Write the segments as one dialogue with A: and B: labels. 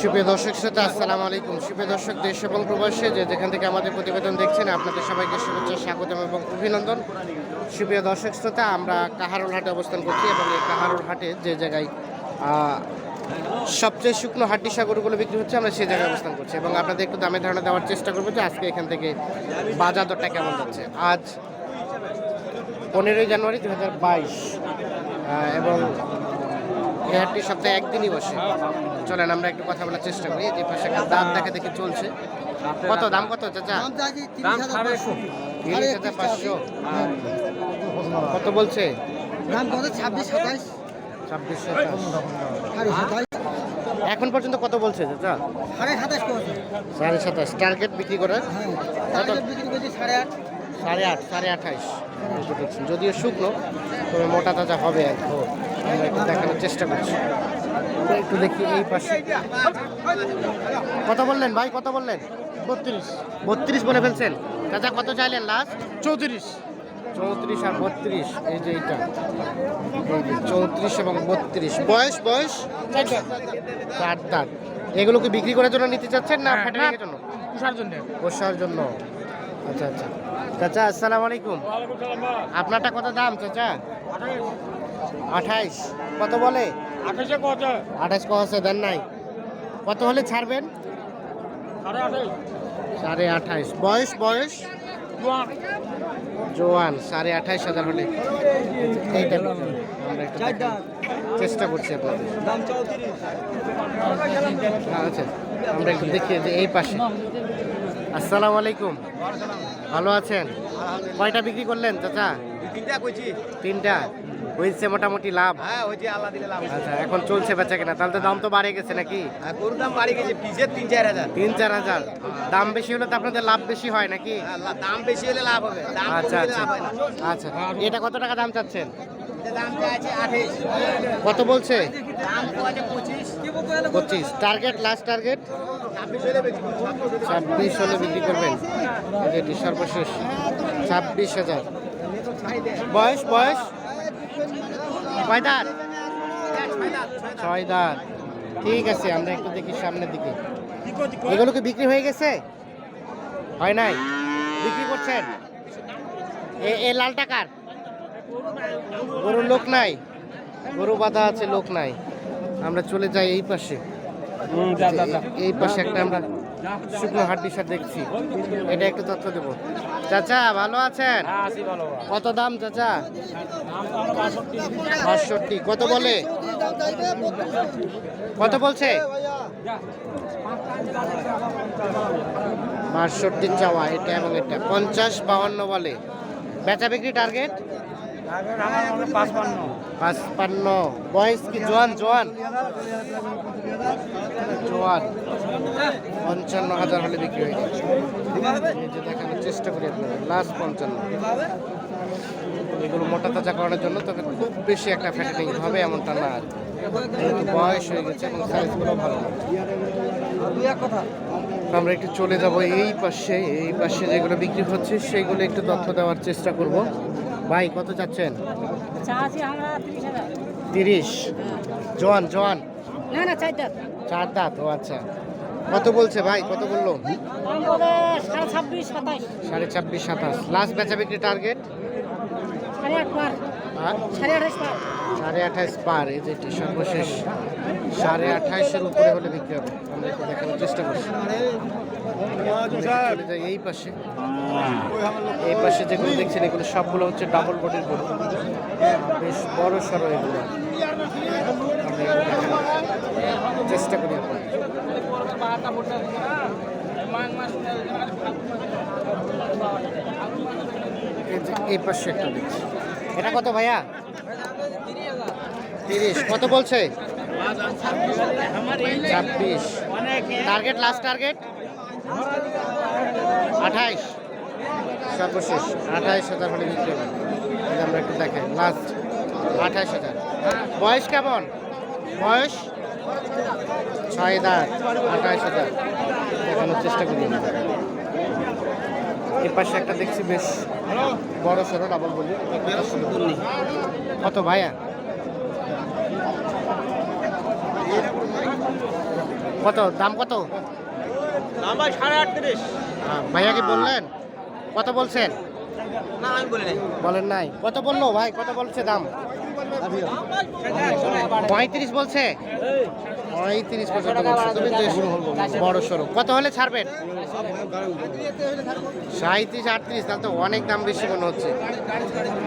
A: সুপ্রিয় দর্শক শ্রোতা, আসসালামু আলাইকুম। সুপ্রিয় দর্শক, দেশ এবং প্রবাসে যে যেখান থেকে আমাদের প্রতিবেদন দেখছেন, আপনাদের সবাইকে শুভেচ্ছা, স্বাগতম এবং অভিনন্দন। সুপ্রিয় দর্শক শ্রোতা, আমরা কাহারুল হাটে অবস্থান করছি এবং এই কাহারুল হাটে যে জায়গায় সবচেয়ে শুকনো হাড্ডি সাগরগুলো বিক্রি হচ্ছে, আমরা সেই জায়গায় অবস্থান করছি। এবং আপনাদের একটু দামে ধারণা দেওয়ার চেষ্টা করব যে আজকে এখান থেকে বাজার দরটা কেমন যাচ্ছে। আজ পনেরোই জানুয়ারি দু হাজার বাইশ এবং এই হাটটি সপ্তাহে একদিনই বসে। চলেন আমরা একটু কথা বলার চেষ্টা করি। যে পাশে দাম দেখা দেখে চলছে। কত? দাম কত চাচা? তিরিশ হাজার পাঁচশো। কত বলছে?
B: দাম কত? ছাব্বিশ সাড়ে
A: এখন পর্যন্ত কত বলছে চাচা?
B: সাড়ে করেছে
A: সাড়ে সাতাশ টার্গেট বিক্রি করে?
B: হ্যাঁ সাড়ে আট।
A: সাড়ে আট সাড়ে আঠাইশ। যদিও শুকনো তবে মোটা তাজা হবে এক। আমরা একটু দেখানোর চেষ্টা করছি। একটু দেখি এই পাশে। কত বললেন ভাই? কত বললেন?
B: বত্রিশ।
A: বত্রিশ বলে ফেলছেন। চাচা কত চাইলেন লাস্ট চৌত্রিশ। চৌত্রিশ আর বত্রিশ এই যে এইটা। চৌত্রিশ এবং বত্রিশ। বয়স বয়স? চার দাঁত। এগুলো কি বিক্রি করার জন্য নিতে চাচ্ছেন না
B: হ্যাঁ,
A: ফ্যাটারিং জন্য? পোষার জন্য। আচ্ছা আচ্ছা। চাচা আসসালামু আলাইকুম। আপনারটা কত দাম চাচা? আঠাইশ। কত বলে?
B: আঠাশে কত
A: আঠাইশ কত দেন নাই। কত হলে ছাড়বেন?
B: সাড়ে আঠাশ
A: সাড়ে আঠাইশ। বয়স বয়স? জোয়ান। সাড়ে আঠাইশ হাজার হলে। এইটা আমরা একটু চেষ্টা করছি আপনাদের। আচ্ছা। আমরা একটু দেখি যে এই পাশে। আসসালামু আলাইকুম। ভালো আছেন? কয়টা বিক্রি করলেন চাচা?
C: তিনটা
A: তিনটা? হয়েছে মোটামুটি লাভ।
C: হ্যাঁ ওই যে আল্লাহ দিলে লাভ
A: আচ্ছা এখন চলছে বেচা কেনা? তাহলে তো দাম তো বাড়ে গেছে নাকি?
C: আর গরুর দাম বাড়ি গেছে পিসের তিন চার হাজার।
A: তিন চার হাজার। দাম বেশি হলে তো আপনাদের লাভ বেশি হয় নাকি?
C: দাম বেশি হলে লাভ হবে।
A: আচ্ছা আচ্ছা। আচ্ছা এটা কত টাকা দাম চাচ্ছেন? কত বলছে?
C: দাম পঁচিশ।
A: টার্গেট লাস্ট টার্গেট
C: ছাব্বিশ হলে
A: বিক্রি করবেন। সর্বশেষ। ছাব্বিশ হাজার। বয়স বয়স? ঠিক আছে, আমরা একটু দেখি সামনের দিকে। এগুলো কি বিক্রি হয়ে গেছে? হয় নাই? বিক্রি করছেন? এ লাল টাকার গরুর লোক নাই। গরু বাঁধা আছে, লোক নাই। আমরা চলে যাই এই পাশে। এই পাশে একটা আমরা শুকনো হাড্ডি সার দেখছি। এটা একটু তথ্য দেবো। চাচা ভালো আছেন? কত দাম চাচা? বাষট্টি। কত বলে? কত বলছে? বাষট্টি চাওয়া এটা এবং এটা। পঞ্চাশ বাউন্ন বলে। বেচা বিক্রি টার্গেট কি? জোয়ান জোয়ান? জোয়ান। পঞ্চান্ন হাজার হলে বিক্রি হয়ে গেছে। দেখানোর চেষ্টা করি লাস্ট পঞ্চান্ন। মোটা তাজা করানোর জন্য তবে খুব বেশি একটা ফ্যাটেনিং হবে, এমনটা না আর বয়স হয়ে গেছে এবং সাইজগুলো ভালো আমরা একটু চলে যাব এই পাশে এই পাশে যেগুলো বিক্রি হচ্ছে, সেগুলো একটু তথ্য দেওয়ার চেষ্টা করব। ভাই কত চাচ্ছেন?
D: তিরিশ
A: জোয়ান জোয়ান?
D: না না চার দাঁত।
A: চার দাঁত ও আচ্ছা। কত বলছে ভাই? কত বলল?
D: সাড়ে ছাব্বিশ
A: সাতাশ। লাস্ট বেচা বিক্রি টার্গেট?
D: সাড়ে আঠাশ পার,
A: এই যেটি সর্বশেষ সাড়ে আঠাইশের উপরে হলে বিক্রি হবে। আমরা দেখানোর চেষ্টা করছি। এই পাশে। এই পাশে যেগুলো দেখছেন, এগুলো সবগুলো হচ্ছে ডাবল বডির গরু। বেশ বড় সড়ো এগুলো। চেষ্টা করি এই পাশে একটা দেখছি। এটা কত ভাইয়া? তিরিশ। কত বলছে? ছাব্বিশ। টার্গেট লাস্ট টার্গেট আঠাইশ। সর্বশেষ। আঠাইশ হাজার হলে বিক্রি হবে। আমরা একটু দেখাই লাস্ট আঠাইশ হাজার। বয়স কেমন? বয়স? ছয় দাঁত। আঠাইশ হাজার। দেখানোর চেষ্টা করি এর পাশে একটা দেখছি বেশ বড় সড়ো ডাবল বলি। কত ভাইয়া? কত? দাম কত?
C: দাম ভাই সাড়ে আটত্রিশ।
A: আহ, ভাইয়াকে বললেন? কত বলছেন?
C: না আমি বলি
A: বলেন নাই। কত বলল ভাই? কত বলছে দাম? পঁয়ত্রিশ বলছে? পঁয়ত্রিশ পর্যন্ত বড় সড়ো কত হলে ছাড়বেন? সাঁত্রিশ আটত্রিশ, তাহলে তো অনেক দাম বেশি মনে হচ্ছে।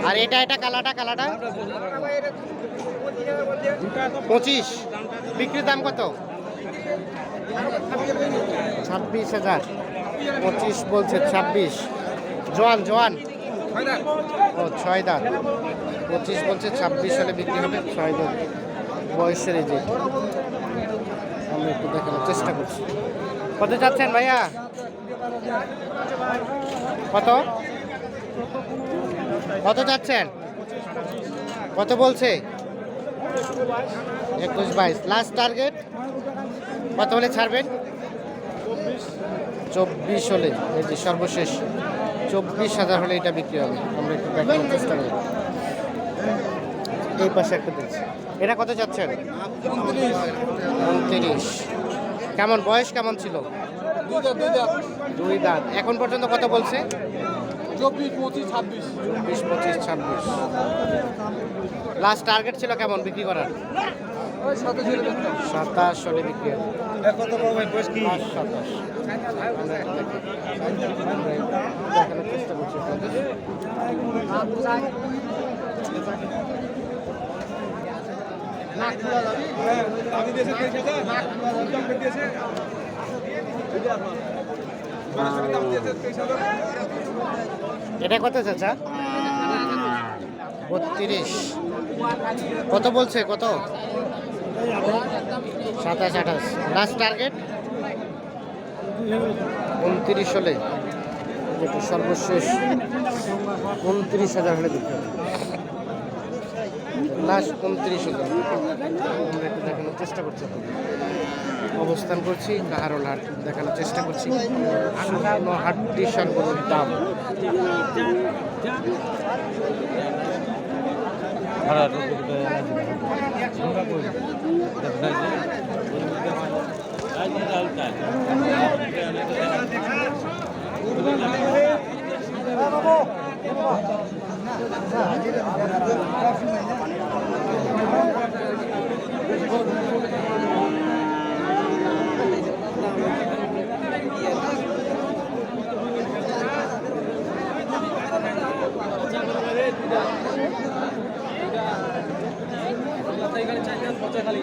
A: আর এটা এটা কালাটা কালাটা পঁচিশ। বিক্রির দাম কত? ছাব্বিশ হাজার। পঁচিশ বলছে, ছাব্বিশ। জোয়ান জোয়ান? ও, ছয় দাঁত। পঁচিশ বলছে, ছাব্বিশ সালে বিক্রি হবে, ছয় দাঁত। বয়সের এই যে। আমরা একটু দেখানোর চেষ্টা করছি। কত যাচ্ছেন ভাইয়া? কত? কত যাচ্ছেন কত বলছে? একুশ বাইশ। লাস্ট টার্গেট কত হলে ছাড়বেন? চব্বিশ হলে। এই যে সর্বশেষ চব্বিশ হাজার হলে এটা বিক্রি হবে। আমরা একটু চেষ্টা করি এই পাশে একটা দিচ্ছি এটা কত যাচ্ছেন উনত্রিশ। কেমন, বয়স কেমন ছিল? দুই দাঁত। এখন পর্যন্ত কত বলছে?
B: চব্বিশ, পঁচিশ, ছাব্বিশ।
A: চব্বিশ পঁচিশ ছাব্বিশ লাস্ট টার্গেট ছিল কেমন বিক্রি করার? সাতাশ হলে বিক্রি হবে। এটা কত চাচা? বত্রিশ। কত বলছে? কত? সাতাশ, আঠাশ। লাস্ট টার্গেট উনত্রিশ হলে। সর্বশেষ, উনত্রিশ হাজার হলে হবে। লাস্ট উনত্রিশ হাজার দেখানোর চেষ্টা করছি। অবস্থান করছি কাহারোল হাট, দেখানোর চেষ্টা করছি। শুকনো হাটটি সর্বনিম্ন দাম।
B: ভাড়া খালি।